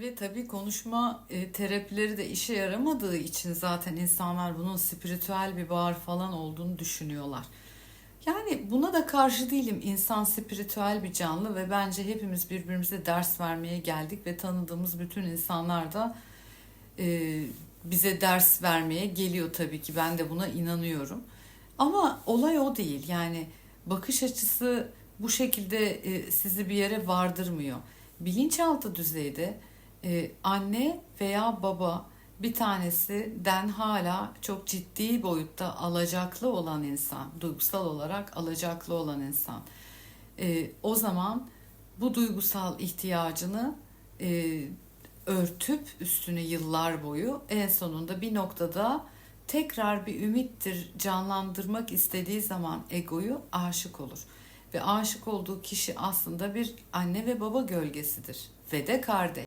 Ve tabii konuşma e, terapileri de işe yaramadığı için zaten insanlar bunun spiritüel bir bağır falan olduğunu düşünüyorlar. Yani buna da karşı değilim. İnsan spiritüel bir canlı ve bence hepimiz birbirimize ders vermeye geldik ve tanıdığımız bütün insanlar da e, bize ders vermeye geliyor tabii ki. Ben de buna inanıyorum. Ama olay o değil. Yani bakış açısı bu şekilde e, sizi bir yere vardırmıyor. Bilinçaltı düzeyde e, anne veya baba bir tanesinden hala çok ciddi boyutta alacaklı olan insan, duygusal olarak alacaklı olan insan. E, o zaman bu duygusal ihtiyacını e, örtüp üstüne yıllar boyu en sonunda bir noktada tekrar bir ümittir canlandırmak istediği zaman egoyu aşık olur. Ve aşık olduğu kişi aslında bir anne ve baba gölgesidir ve de kardeş.